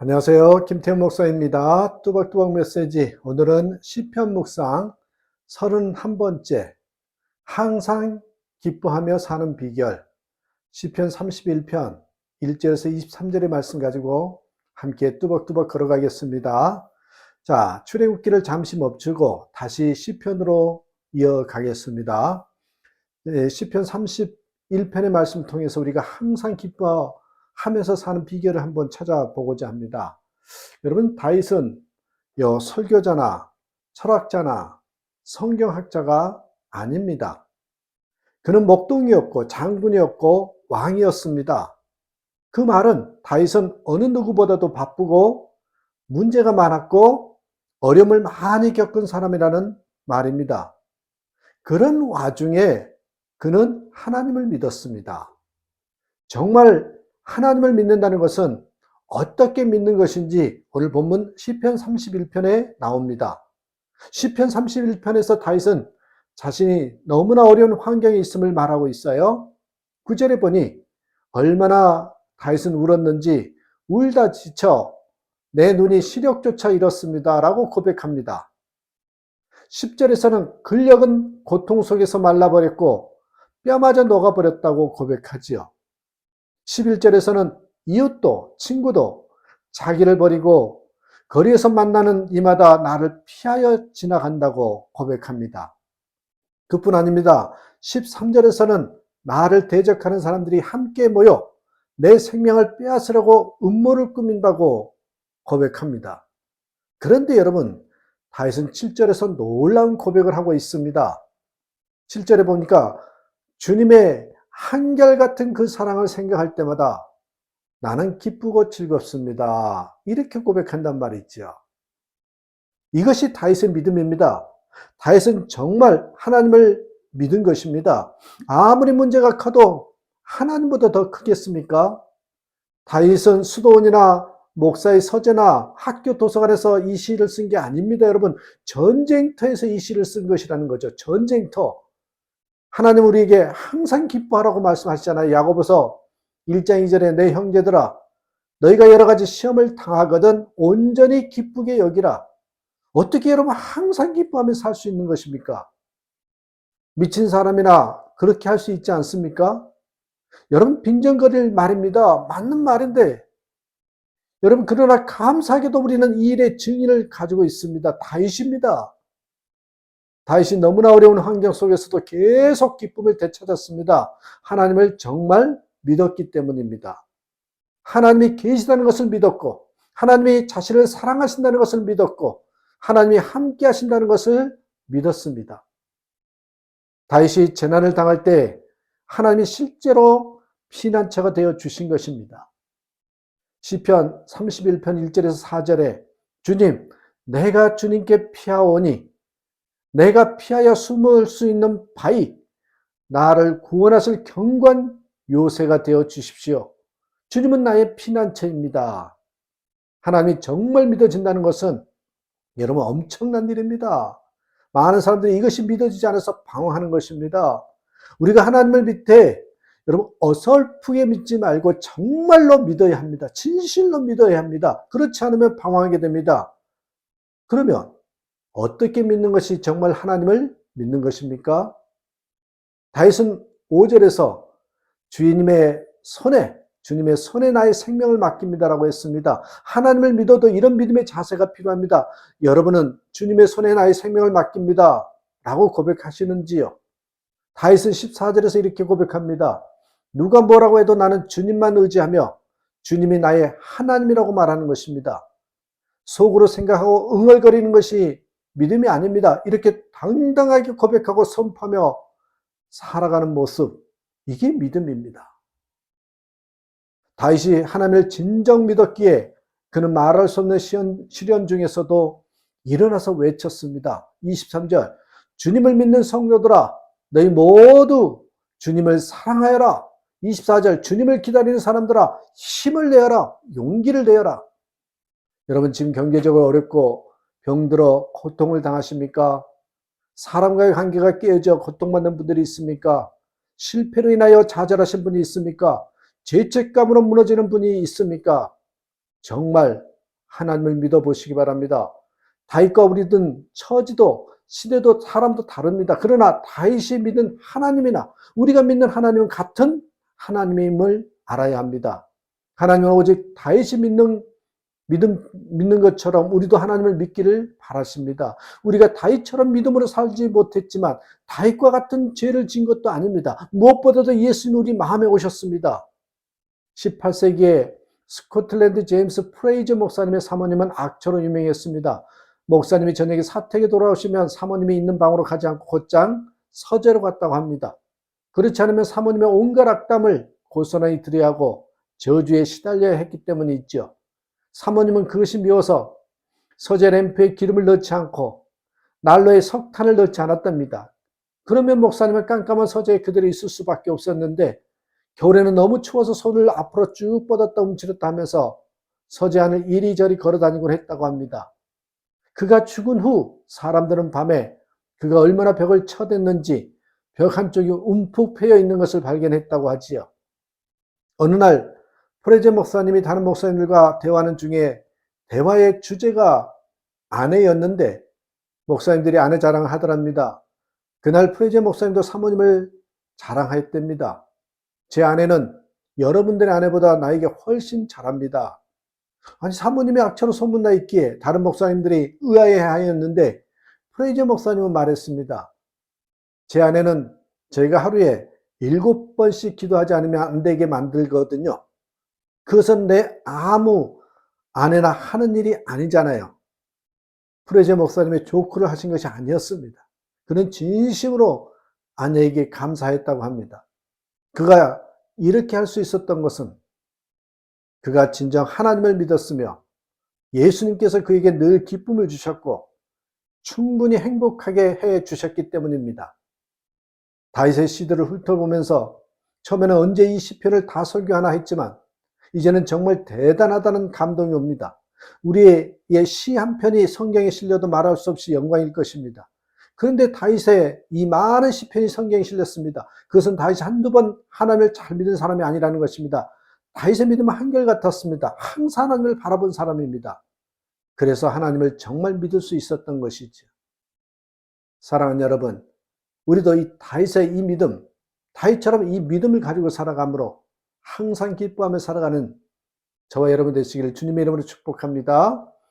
안녕하세요. 김태현 목사입니다. 뚜벅뚜벅 메시지. 오늘은 시편 묵상 31번째. 항상 기뻐하며 사는 비결. 시편 31편 1절에서 23절의 말씀 가지고 함께 뚜벅뚜벅 걸어가겠습니다. 자, 출애굽기를 잠시 멈추고 다시 시편으로 이어가겠습니다. 네, 시편 31편의 말씀 통해서 우리가 항상 기뻐 하면서 사는 비결을 한번 찾아보고자 합니다. 여러분, 다윗은 요 설교자나 철학자나 성경학자가 아닙니다. 그는 목동이었고 장군이었고 왕이었습니다. 그 말은 다윗은 어느 누구보다도 바쁘고 문제가 많았고 어려움을 많이 겪은 사람이라는 말입니다. 그런 와중에 그는 하나님을 믿었습니다. 정말 하나님을 믿는다는 것은 어떻게 믿는 것인지 오늘 본문 시편 31편에 나옵니다. 시편 31편에서 다윗은 자신이 너무나 어려운 환경에 있음을 말하고 있어요. 9절에 보니 얼마나 다윗은 울었는지 울다 지쳐 내 눈이 시력조차 잃었습니다. 라고 고백합니다. 10절에서는 근력은 고통 속에서 말라버렸고 뼈마저 녹아버렸다고 고백하지요. 11절에서는 이웃도 친구도 자기를 버리고 거리에서 만나는 이마다 나를 피하여 지나간다고 고백합니다. 그뿐 아닙니다. 13절에서는 나를 대적하는 사람들이 함께 모여 내 생명을 빼앗으려고 음모를 꾸민다고 고백합니다. 그런데 여러분, 다윗은 7절에서 놀라운 고백을 하고 있습니다. 7절에 보니까 주님의 한결같은 그 사랑을 생각할 때마다 나는 기쁘고 즐겁습니다. 이렇게 고백한단 말이죠. 이것이 다윗의 믿음입니다. 다윗은 정말 하나님을 믿은 것입니다. 아무리 문제가 커도 하나님보다 더 크겠습니까? 다윗은 수도원이나 목사의 서재나 학교 도서관에서 이 시를 쓴 게 아닙니다, 여러분. 전쟁터에서 이 시를 쓴 것이라는 거죠. 전쟁터. 하나님 우리에게 항상 기뻐하라고 말씀하시잖아요. 야고보서 1장 2절에 내 형제들아 너희가 여러 가지 시험을 당하거든 온전히 기쁘게 여기라. 어떻게 여러분 항상 기뻐하며 살 수 있는 것입니까? 미친 사람이나 그렇게 할 수 있지 않습니까? 여러분 빈정거릴 말입니다. 맞는 말인데 여러분 그러나 감사하게도 우리는 이 일의 증인을 가지고 있습니다. 다윗입니다. 다윗이 너무나 어려운 환경 속에서도 계속 기쁨을 되찾았습니다. 하나님을 정말 믿었기 때문입니다. 하나님이 계시다는 것을 믿었고, 하나님이 자신을 사랑하신다는 것을 믿었고, 하나님이 함께 하신다는 것을 믿었습니다. 다윗이 재난을 당할 때 하나님이 실제로 피난처가 되어 주신 것입니다. 시편 31편 1절에서 4절에 주님, 내가 주님께 피하오니 내가 피하여 숨을 수 있는 바위, 나를 구원하실 경관 요새가 되어 주십시오. 주님은 나의 피난처입니다. 하나님이 정말 믿어진다는 것은 여러분 엄청난 일입니다. 많은 사람들이 이것이 믿어지지 않아서 방황하는 것입니다. 우리가 하나님을 믿되 여러분 어설프게 믿지 말고 정말로 믿어야 합니다. 진실로 믿어야 합니다. 그렇지 않으면 방황하게 됩니다. 그러면 어떻게 믿는 것이 정말 하나님을 믿는 것입니까? 다윗은 5절에서 주님의 손에 주님의 손에 나의 생명을 맡깁니다라고 했습니다. 하나님을 믿어도 이런 믿음의 자세가 필요합니다. 여러분은 주님의 손에 나의 생명을 맡깁니다. 라고 고백하시는지요? 다윗은 14절에서 이렇게 고백합니다. 누가 뭐라고 해도 나는 주님만 의지하며 주님이 나의 하나님이라고 말하는 것입니다. 속으로 생각하고 응얼거리는 것이 믿음이 아닙니다. 이렇게 당당하게 고백하고 선포하며 살아가는 모습, 이게 믿음입니다. 다윗이 하나님을 진정 믿었기에 그는 말할 수 없는 시련, 시련 중에서도 일어나서 외쳤습니다. 23절, 주님을 믿는 성도들아, 너희 모두 주님을 사랑하여라. 24절, 주님을 기다리는 사람들아, 힘을 내어라. 용기를 내어라. 여러분, 지금 경제적으로 어렵고 병들어 고통을 당하십니까? 사람과의 관계가 깨어져 고통받는 분들이 있습니까? 실패로 인하여 좌절하신 분이 있습니까? 죄책감으로 무너지는 분이 있습니까? 정말 하나님을 믿어보시기 바랍니다. 다윗과 우리든 처지도 시대도 사람도 다릅니다. 그러나 다윗이 믿은 하나님이나 우리가 믿는 하나님은 같은 하나님임을 알아야 합니다. 하나님은 오직 다윗이 믿는 믿음 믿는 것처럼 우리도 하나님을 믿기를 바라십니다. 우리가 다윗처럼 믿음으로 살지 못했지만 다윗과 같은 죄를 진 것도 아닙니다. 무엇보다도 예수님 우리 마음에 오셨습니다. 18세기에 스코틀랜드 제임스 프레이저 목사님의 사모님은 악처로 유명했습니다. 목사님이 저녁에 사택에 돌아오시면 사모님이 있는 방으로 가지 않고 곧장 서재로 갔다고 합니다. 그렇지 않으면 사모님의 온갖 악담을 고스란히 들여하고 저주에 시달려야 했기 때문이 있죠. 사모님은 그것이 미워서 서재 램프에 기름을 넣지 않고 난로에 석탄을 넣지 않았답니다. 그러면 목사님은 깜깜한 서재에 그대로 있을 수밖에 없었는데 겨울에는 너무 추워서 손을 앞으로 쭉 뻗었다 움츠렸다 하면서 서재 안을 이리저리 걸어 다니곤 했다고 합니다. 그가 죽은 후 사람들은 밤에 그가 얼마나 벽을 쳐댔는지 벽 한쪽이 움푹 패여 있는 것을 발견했다고 하지요. 어느 날 프레제 목사님이 다른 목사님들과 대화하는 중에 대화의 주제가 아내였는데 목사님들이 아내 자랑을 하더랍니다. 그날 프레제 목사님도 사모님을 자랑하였답니다. 제 아내는 여러분들의 아내보다 나에게 훨씬 잘합니다. 아니 사모님의 악처로 소문나 있기에 다른 목사님들이 의아해 하였는데 프레이저 목사님은 말했습니다. 제 아내는 저희가 하루에 일곱 번씩 기도하지 않으면 안 되게 만들거든요. 그것은 내 아무 아내나 하는 일이 아니잖아요. 프레제 목사님의 조크를 하신 것이 아니었습니다. 그는 진심으로 아내에게 감사했다고 합니다. 그가 이렇게 할 수 있었던 것은 그가 진정 하나님을 믿었으며 예수님께서 그에게 늘 기쁨을 주셨고 충분히 행복하게 해 주셨기 때문입니다. 다윗의 시들을 훑어보면서 처음에는 언제 이 시편을 다 설교하나 했지만 이제는 정말 대단하다는 감동이 옵니다. 우리의 시 한 편이 성경에 실려도 말할 수 없이 영광일 것입니다. 그런데 다윗의 이 많은 시편이 성경에 실렸습니다. 그것은 다윗이 한두 번 하나님을 잘 믿은 사람이 아니라는 것입니다. 다윗의 믿음은 한결같았습니다. 항상 하나님을 바라본 사람입니다. 그래서 하나님을 정말 믿을 수 있었던 것이죠. 사랑하는 여러분, 우리도 이 다윗의 이 믿음, 다윗처럼 이 믿음을 가지고 살아가므로 항상 기뻐하며 살아가는 저와 여러분 되시기를 주님의 이름으로 축복합니다.